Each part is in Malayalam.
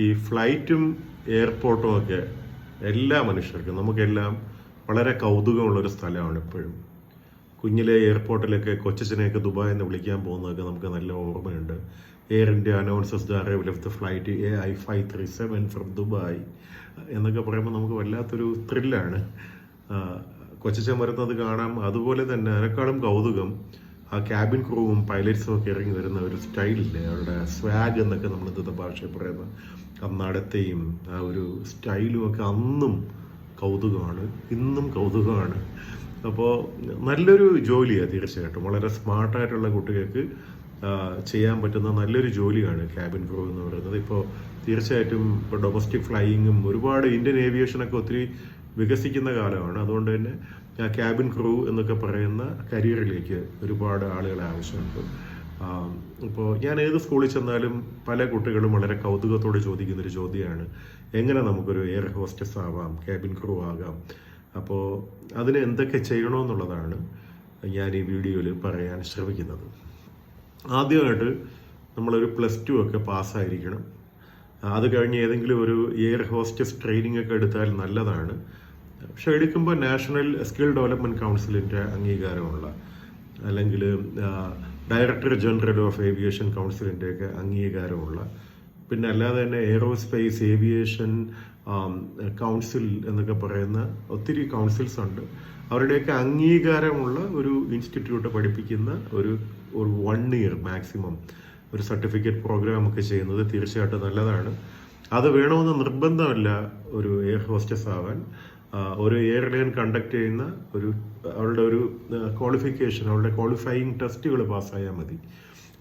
ഈ ഫ്ലൈറ്റും എയർപോർട്ടും ഒക്കെ എല്ലാ മനുഷ്യർക്കും നമുക്കെല്ലാം വളരെ കൗതുകമുള്ളൊരു സ്ഥലമാണ് എപ്പോഴും കുഞ്ഞിലെ എയർപോർട്ടിലൊക്കെ കൊച്ചച്ഛനെയൊക്കെ ദുബായിൽ നിന്ന് വിളിക്കാൻ പോകുന്നതൊക്കെ നമുക്ക് നല്ല ഓർമ്മയുണ്ട്. Air India announces the arrival of the flight A I five three seven from Dubai എന്നൊക്കെ പറയുമ്പോൾ നമുക്ക് വല്ലാത്തൊരു ത്രില്ലാണ് കൊച്ചച്ഛൻ വരുന്നത് കാണാം. അതുപോലെ തന്നെ അതിനേക്കാളും കൗതുകം ആ ക്യാബിൻ ക്രൂവും പൈലറ്റ്സും ഒക്കെ ഇറങ്ങി വരുന്ന ഒരു സ്റ്റൈലില്ലേ അവരുടെ സ്വാഗ് എന്നൊക്കെ നമ്മൾ ഇന്നത്തെ ഭാഷയിൽ പറയുന്ന ആ നടത്തയും ആ ഒരു സ്റ്റൈലും ഒക്കെ അന്നും കൗതുകമാണ് ഇന്നും കൗതുകമാണ്. അപ്പോൾ നല്ലൊരു ജോലിയാണ് തീർച്ചയായിട്ടും. വളരെ സ്മാർട്ടായിട്ടുള്ള കുട്ടികൾക്ക് ചെയ്യാൻ പറ്റുന്ന നല്ലൊരു ജോലിയാണ് ക്യാബിൻ ക്രൂ എന്ന് പറയുന്നത്. ഇപ്പോൾ തീർച്ചയായിട്ടും ഇപ്പോൾ ഡൊമസ്റ്റിക് ഫ്ലൈയിങ്ങും ഒരുപാട് ഇന്ത്യൻ ഏവിയേഷനൊക്കെ ഒത്തിരി വികസിക്കുന്ന കാലമാണ്. അതുകൊണ്ട് തന്നെ ക്യാബിൻ ക്രൂ എന്നൊക്കെ പറയുന്ന കരിയറിലേക്ക് ഒരുപാട് ആളുകളെ ആവശ്യമുണ്ട്. ഇപ്പോൾ ഞാൻ ഏത് സ്കൂളിൽ ചെന്നാലും പല കുട്ടികളും വളരെ കൗതുകത്തോടെ ചോദിക്കുന്നൊരു ചോദ്യമാണ്. എങ്ങനെ നമുക്കൊരു എയർ ഹോസ്റ്റസ് ആവാം ക്യാബിൻ ക്രൂ ആകാം? അപ്പോൾ അതിന് എന്തൊക്കെ ചെയ്യണമെന്നുള്ളതാണ് ഞാൻ ഈ വീഡിയോയിൽ പറയാൻ ശ്രമിക്കുന്നത്. ആദ്യമായിട്ട് നമ്മളൊരു പ്ലസ് ടു ഒക്കെ പാസ്സായിരിക്കണം. അത് കഴിഞ്ഞ് ഏതെങ്കിലും ഒരു എയർ ഹോസ്റ്റസ് ട്രെയിനിങ് ഒക്കെ എടുത്താൽ നല്ലതാണ്. പക്ഷെ എടുക്കുമ്പോൾ നാഷണൽ സ്കിൽ ഡെവലപ്മെന്റ് കൗൺസിലിന്റെ അംഗീകാരമുള്ള അല്ലെങ്കിൽ ഡയറക്ടർ ജനറൽ ഓഫ് ഏവിയേഷൻ കൗൺസിലിന്റെയൊക്കെ അംഗീകാരമുള്ള പിന്നെ അല്ലാതെ തന്നെ എയറോസ്പേസ് ഏവിയേഷൻ കൗൺസിൽ എന്നൊക്കെ പറയുന്ന ഒത്തിരി കൗൺസിൽസ് ഉണ്ട്. അവരുടെയൊക്കെ അംഗീകാരമുള്ള ഒരു ഇൻസ്റ്റിറ്റ്യൂട്ട് പഠിപ്പിക്കുന്ന ഒരു ഒരു വൺ ഇയർ മാക്സിമം ഒരു സർട്ടിഫിക്കറ്റ് പ്രോഗ്രാം ഒക്കെ ചെയ്യുന്നത് തീർച്ചയായിട്ടും നല്ലതാണ്. അത് വേണമെന്ന് നിർബന്ധമല്ല ഒരു എയർ ഹോസ്റ്റസ് ആവാൻ. ഒരു എയർലൈൻ കണ്ടക്ട് ചെയ്യുന്ന ഒരു അവരുടെ ഒരു ക്വാളിഫിക്കേഷൻ അവരുടെ ക്വാളിഫയിങ് ടെസ്റ്റുകൾ പാസ്സായാൽ മതി.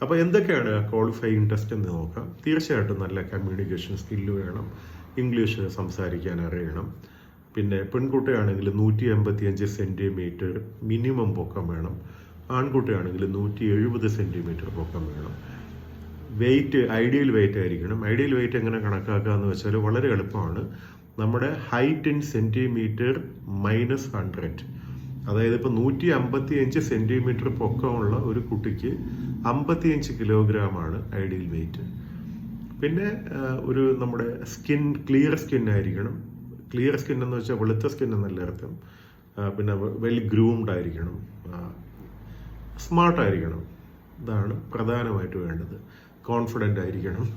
അപ്പോൾ എന്തൊക്കെയാണ് ക്വാളിഫയിങ് ടെസ്റ്റ് എന്ന് നോക്കാം. തീർച്ചയായിട്ടും നല്ല കമ്മ്യൂണിക്കേഷൻ സ്കില്ല് വേണം. ഇംഗ്ലീഷ് സംസാരിക്കാൻ അറിയണം. പിന്നെ പെൺകുട്ടിയാണെങ്കിൽ നൂറ്റി എൺപത്തി അഞ്ച് സെന്റിമീറ്റർ മിനിമം പൊക്കം വേണം. ആൺകുട്ടിയാണെങ്കിൽ നൂറ്റി എഴുപത് സെന്റിമീറ്റർ പൊക്കം വേണം. വെയിറ്റ് ഐഡിയൽ വെയിറ്റ് ആയിരിക്കണം. ഐഡിയൽ വെയിറ്റ് എങ്ങനെ കണക്കാക്കുക എന്ന് വെച്ചാൽ വളരെ എളുപ്പമാണ്. നമ്മുടെ height in centimetre minus hundred അതായത് ഇപ്പോൾ നൂറ്റി അമ്പത്തി അഞ്ച് സെന്റിമീറ്റർ പൊക്കമുള്ള ഒരു കുട്ടിക്ക് അമ്പത്തിയഞ്ച് കിലോഗ്രാം ആണ് ഐഡിയൽ വെയിറ്റ് പിന്നെ ഒരു നമ്മുടെ സ്കിൻ ക്ലിയർ സ്കിൻ ആയിരിക്കണം. ക്ലിയർ സ്കിൻ എന്ന് വെച്ചാൽ വെളുത്ത സ്കിൻ എന്നല്ല അർത്ഥം. പിന്നെ വെൽ ഗ്രൂംഡ് ആയിരിക്കണം. സ്മാർട്ട് ആയിരിക്കണം. ഇതാണ് പ്രധാനമായിട്ട് വേണ്ടത്. കോൺഫിഡന്റ് ആയിരിക്കണം.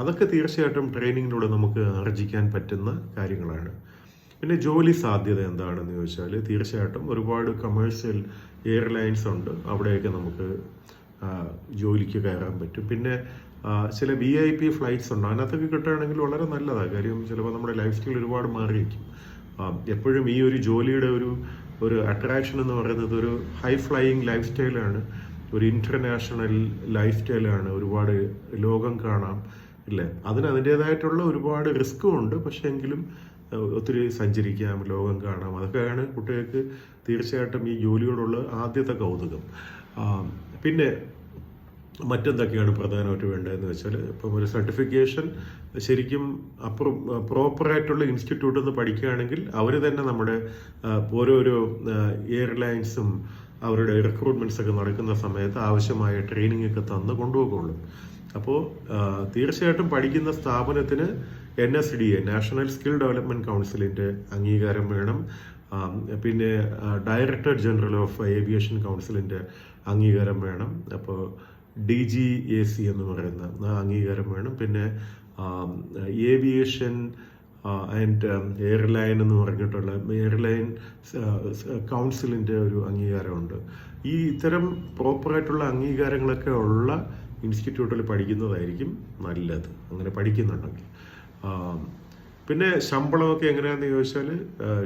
അതൊക്കെ തീർച്ചയായിട്ടും ട്രെയിനിങ്ങിലൂടെ നമുക്ക് ആർജിക്കാൻ പറ്റുന്ന കാര്യങ്ങളാണ്. പിന്നെ ജോലി സാധ്യത എന്താണെന്ന് ചോദിച്ചാൽ തീർച്ചയായിട്ടും ഒരുപാട് കമേഴ്ഷ്യൽ എയർലൈൻസ് ഉണ്ട്. അവിടെയൊക്കെ നമുക്ക് ജോലിക്ക് കയറാൻ പറ്റും. പിന്നെ ചില വി ഐ പി ഫ്ലൈറ്റ്സ് ഉണ്ട്. അതിനകത്തൊക്കെ കിട്ടുകയാണെങ്കിൽ വളരെ നല്ലതാണ് കാര്യം ചിലപ്പോൾ നമ്മുടെ ലൈഫ് സ്റ്റൈൽ ഒരുപാട് മാറിയിരിക്കും. എപ്പോഴും ഈ ഒരു ജോലിയുടെ ഒരു ഒരു അട്രാക്ഷൻ എന്ന് പറയുന്നത് ഒരു ഹൈ ഫ്ലൈയിങ് ലൈഫ് സ്റ്റൈലാണ് ഒരു ഇന്റർനാഷണൽ ലൈഫ് സ്റ്റൈലാണ് ഒരുപാട് ലോകം കാണാം. ഇല്ലേ? അതിന് അതിന്റെതായിട്ടുള്ള ഒരുപാട് റിസ്ക്കും ഉണ്ട്. പക്ഷേ എങ്കിലും ഒത്തിരി സഞ്ചരിക്കാം ലോകം കാണാം. അതൊക്കെയാണ് കുട്ടികൾക്ക് തീർച്ചയായിട്ടും ഈ ജോലിയോടുള്ള ആദ്യത്തെ കൗതുകം. പിന്നെ മറ്റെന്തൊക്കെയാണ് പ്രധാനമായിട്ട് വേണ്ടതെന്ന് വെച്ചാൽ ഇപ്പം ഒരു സർട്ടിഫിക്കേഷൻ ശരിക്കും അപ്രോ പ്രോപ്പറായിട്ടുള്ള ഇൻസ്റ്റിറ്റ്യൂട്ടിൽ നിന്ന് പഠിക്കുകയാണെങ്കിൽ അവർ തന്നെ നമ്മുടെ ഓരോരോ എയർലൈൻസും അവരുടെ റിക്രൂട്ട്മെന്റ്സ് ഒക്കെ നടക്കുന്ന സമയത്ത് ആവശ്യമായ ട്രെയിനിങ് ഒക്കെ തന്ന് കൊണ്ടുപോകുള്ളൂ അപ്പോൾ തീർച്ചയായിട്ടും പഠിക്കുന്ന സ്ഥാപനത്തിന് N S D A National Skill Development കൗൺസിലിന്റെ അംഗീകാരം വേണം. പിന്നെ ഡയറക്ടർ ജനറൽ ഓഫ് ഏവിയേഷൻ കൗൺസിലിന്റെ അംഗീകാരം വേണം. അപ്പോൾ ഡി ജി എ സി എന്ന് പറയുന്ന അംഗീകാരം വേണം. പിന്നെ ഏവിയേഷൻ ആൻഡ് എയർലൈൻ എന്ന് പറഞ്ഞിട്ടുള്ള എയർലൈൻ കൗൺസിലിന്റെ ഒരു അംഗീകാരമുണ്ട്. ഈ ഇത്തരം പ്രോപ്പറായിട്ടുള്ള അംഗീകാരങ്ങളൊക്കെ ഉള്ള ഇൻസ്റ്റിറ്റ്യൂട്ടിൽ പഠിക്കുന്നതായിരിക്കും നല്ലത്. അങ്ങനെ പഠിക്കുന്നുണ്ടെങ്കിൽ. പിന്നെ ശമ്പളമൊക്കെ എങ്ങനെയാണെന്ന് ചോദിച്ചാൽ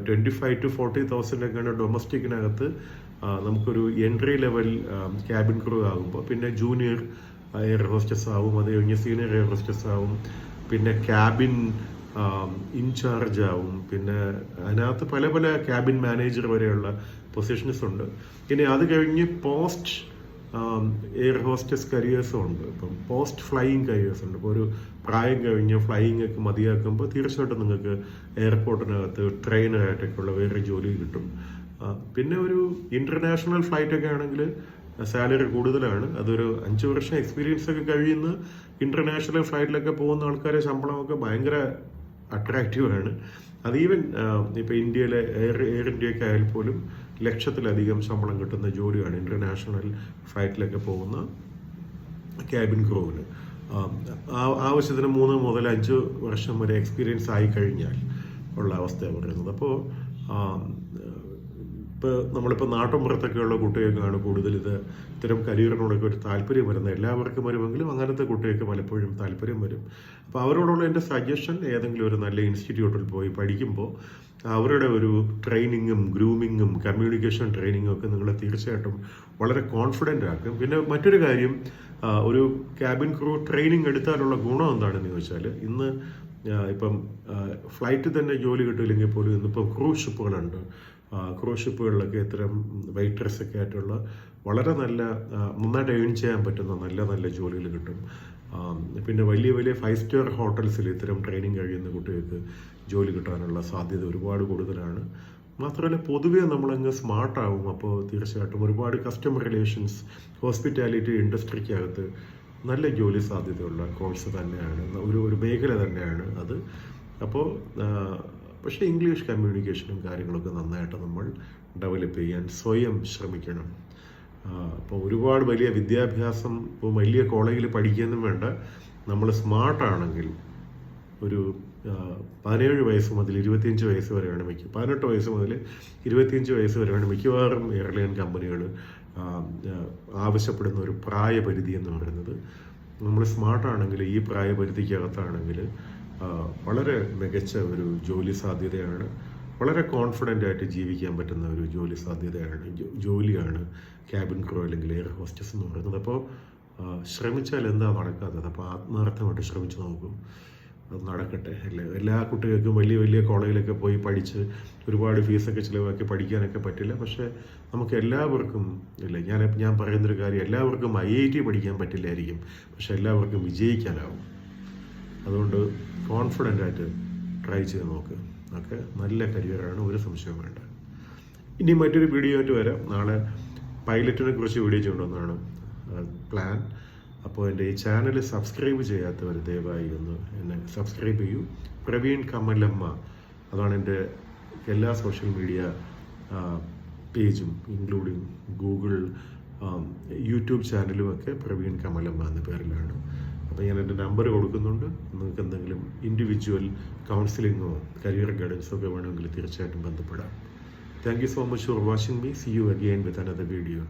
twenty five to forty thousand ഒക്കെയാണ് ഡൊമസ്റ്റിക്കിനകത്ത് നമുക്കൊരു എൻട്രി ലെവൽ ക്യാബിൻ ക്രൂ ആകുമ്പോൾ പിന്നെ ജൂനിയർ എയർ ഹോസ്റ്റസ് ആവും അത് കഴിഞ്ഞ് സീനിയർ എയർ ഹോസ്റ്റസ് ആവും പിന്നെ ക്യാബിൻ ഇൻചാർജ് ആവും പിന്നെ അതിനകത്ത് പല പല ക്യാബിൻ മാനേജർ വരെയുള്ള പൊസിഷൻസ് ഉണ്ട്. ഇനി അത് കഴിഞ്ഞ് പോസ്റ്റ് എയർ ഹോസ്റ്റസ് കരിയേഴ്സും ഉണ്ട്. ഇപ്പം പോസ്റ്റ് ഫ്ലൈയിങ് കരിയേഴ്സ് ഉണ്ട്. ഇപ്പോൾ ഒരു പ്രായം കഴിഞ്ഞ് ഫ്ലൈയിങ് ഒക്കെ മതിയാക്കുമ്പോൾ തീർച്ചയായിട്ടും നിങ്ങൾക്ക് എയർപോർട്ടിനകത്ത് ട്രെയിനറായിട്ടൊക്കെയുള്ള വേറെ ജോലി കിട്ടും. പിന്നെ ഒരു ഇന്റർനാഷണൽ ഫ്ലൈറ്റ് ഒക്കെ ആണെങ്കിൽ സാലറി കൂടുതലാണ്. അതൊരു അഞ്ച് വർഷം എക്സ്പീരിയൻസ് ഒക്കെ കഴിയുന്ന ഇന്റർനാഷണൽ ഫ്ലൈറ്റിലൊക്കെ പോകുന്ന ആൾക്കാരെ ശമ്പളമൊക്കെ ഭയങ്കര അട്രാക്റ്റീവ് ആണ്. അത് ഈവൻ ഇപ്പോൾ ഇന്ത്യയിലെ എയർ എയർ ഇന്ത്യയൊക്കെ ആയാൽ പോലും ലക്ഷത്തിലധികം ശമ്പളം കിട്ടുന്ന ജോലിയാണ് ഇന്റർനാഷണൽ ഫ്ലൈറ്റിലൊക്കെ പോകുന്ന ക്യാബിൻ ക്രൂവിന്. ആവശ്യത്തിന് മൂന്ന് മുതൽ അഞ്ച് വർഷം വരെ എക്സ്പീരിയൻസ് ആയി കഴിഞ്ഞാൽ ഉള്ള അവസ്ഥയാണ് പറയുന്നത്. അപ്പോൾ ഇപ്പോൾ നമ്മളിപ്പോൾ നാട്ടുമ്പുറത്തൊക്കെയുള്ള കുട്ടികൾക്കാണ് കൂടുതൽ ഇത് ഇത്തരം കരിയറിനോടൊക്കെ ഒരു താല്പര്യം വരുന്നത്. എല്ലാവർക്കും വരുമെങ്കിലും അങ്ങനത്തെ കുട്ടികൾക്ക് പലപ്പോഴും താല്പര്യം വരും. അപ്പോൾ അവരോടുള്ള എന്റെ സജഷൻ ഏതെങ്കിലും ഒരു നല്ല ഇൻസ്റ്റിറ്റ്യൂട്ടിൽ പോയി പഠിക്കുമ്പോൾ അവരുടെ ഒരു ട്രെയിനിങ്ങും ഗ്രൂമിങ്ങും കമ്മ്യൂണിക്കേഷൻ ട്രെയിനിങ്ങും ഒക്കെ നിങ്ങളെ തീർച്ചയായിട്ടും വളരെ കോൺഫിഡന്റ് ആക്കും. പിന്നെ മറ്റൊരു കാര്യം ഒരു ക്യാബിൻ ക്രൂ ട്രെയിനിങ് എടുത്താലുള്ള ഗുണം എന്താണെന്ന് ചോദിച്ചാൽ ഇന്ന് ഇപ്പം ഫ്ലൈറ്റിൽ തന്നെ ജോലി കിട്ടില്ലെങ്കിൽ പോലും ഇന്നിപ്പം ക്രൂസ് ഷിപ്പുകളുണ്ട് ക്രൂസ് ഷിപ്പുകളിലൊക്കെ ഇത്തരം വെയിറ്റേഴ്സ് ആയിട്ടുള്ള വളരെ നല്ല നന്നായിട്ട് ഏൺ ചെയ്യാൻ പറ്റുന്ന നല്ല നല്ല ജോലികൾ കിട്ടും. പിന്നെ വലിയ വലിയ ഫൈവ് സ്റ്റാർ ഹോട്ടൽസിൽ ഇത്തരം ട്രെയിനിങ് കഴിയുന്ന കുട്ടികൾക്ക് ജോലി കിട്ടാനുള്ള സാധ്യത ഒരുപാട് കൂടുതലാണ്. മാത്രമല്ല പൊതുവേ നമ്മളങ്ങ് സ്മാർട്ടാവും അപ്പോൾ തീർച്ചയായിട്ടും ഒരുപാട് കസ്റ്റമർ റിലേഷൻസ് ഹോസ്പിറ്റാലിറ്റി ഇൻഡസ്ട്രിക്കകത്ത് നല്ല ജോലി സാധ്യതയുള്ള കോഴ്സ് തന്നെയാണ്. ഒരു ഒരു മേഖല തന്നെയാണ് അത്. അപ്പോൾ പക്ഷേ ഇംഗ്ലീഷ് കമ്മ്യൂണിക്കേഷനും കാര്യങ്ങളൊക്കെ നന്നായിട്ട് നമ്മൾ ഡെവലപ്പ് ചെയ്യാൻ സ്വയം ശ്രമിക്കണം. അപ്പോൾ ഒരുപാട് വലിയ വിദ്യാഭ്യാസം വലിയ കോളേജിൽ പഠിക്കുന്നതും വേണ്ട. നമ്മൾ സ്മാർട്ടാണെങ്കിൽ ഒരു പതിനേഴ് വയസ്സ് മുതൽ ഇരുപത്തിയഞ്ച് വയസ്സ് വരെയാണ് മിക്ക പതിനെട്ട് വയസ്സ് മുതൽ ഇരുപത്തിയഞ്ച് വയസ്സ് വരെയാണ് മിക്കവാറും എയർലൈൻ കമ്പനികൾ ആവശ്യപ്പെടുന്ന ഒരു പ്രായപരിധി എന്ന് പറയുന്നത്. നമ്മൾ സ്മാർട്ടാണെങ്കിൽ ഈ പ്രായപരിധിക്കകത്താണെങ്കിൽ വളരെ മികച്ച ഒരു ജോലി സാധ്യതയാണ്. വളരെ കോൺഫിഡന്റ് ആയിട്ട് ജീവിക്കാൻ പറ്റുന്ന ഒരു ജോലി സാധ്യതയാണ് ജോലിയാണ് ക്യാബിൻ ക്രൂ അല്ലെങ്കിൽ എയർ ഹോസ്റ്റസ് എന്ന് പറയുന്നത്. അപ്പോൾ ശ്രമിച്ചാൽ എന്താ നടക്കാത്തത്? അപ്പോൾ ആത്മാർത്ഥമായിട്ട് ശ്രമിച്ചു നോക്കും. അത് നടക്കട്ടെ. അല്ലേ എല്ലാ കുട്ടികൾക്കും വലിയ വലിയ കോളേജിലൊക്കെ പോയി പഠിച്ച് ഒരുപാട് ഫീസൊക്കെ ചിലവാക്കി പഠിക്കാനൊക്കെ പറ്റില്ല. പക്ഷേ നമുക്ക് എല്ലാവർക്കും ഇല്ല ഞാൻ ഞാൻ പറയുന്നൊരു കാര്യം എല്ലാവർക്കും ഐ ഐ ടി പഠിക്കാൻ പറ്റില്ലായിരിക്കും. പക്ഷെ എല്ലാവർക്കും വിജയിക്കാനാവും. അതുകൊണ്ട് കോൺഫിഡന്റ് ആയിട്ട് ട്രൈ ചെയ്ത് നോക്ക്. ഓക്കെ നല്ല കരിയറാണ് ഒരു സംശയവും വേണ്ട. ഇനി മറ്റൊരു വീഡിയോ ആയിട്ട് വരാം. നാളെ പൈലറ്റിനെ കുറിച്ച് വീഡിയോ ചെയ്യണമെന്നാണ് പ്ലാൻ അപ്പോൾ എന്റെ ഈ ചാനൽ സബ്സ്ക്രൈബ് ചെയ്യാത്തവർ ദയവായി ഒന്ന് എന്നെ സബ്സ്ക്രൈബ് ചെയ്യൂ. പ്രവീൺ കമലമ്മ അതാണ് എന്റെ എല്ലാ സോഷ്യൽ മീഡിയ പേജും ഇൻക്ലൂഡിങ് ഗൂഗിൾ യൂട്യൂബ് ചാനലും ഒക്കെ പ്രവീൺ കമലമ്മ എന്ന പേരിലാണ്. അപ്പോൾ ഞാൻ എന്റെ നമ്പർ കൊടുക്കുന്നുണ്ട്. നിങ്ങൾക്ക് എന്തെങ്കിലും ഇൻഡിവിജ്വൽ കൗൺസിലിങ്ങോ കരിയർ ഗൈഡൻസോ ഒക്കെ വേണമെങ്കിൽ തീർച്ചയായിട്ടും ബന്ധപ്പെടാം. Thank you so much for watching me see you again with another video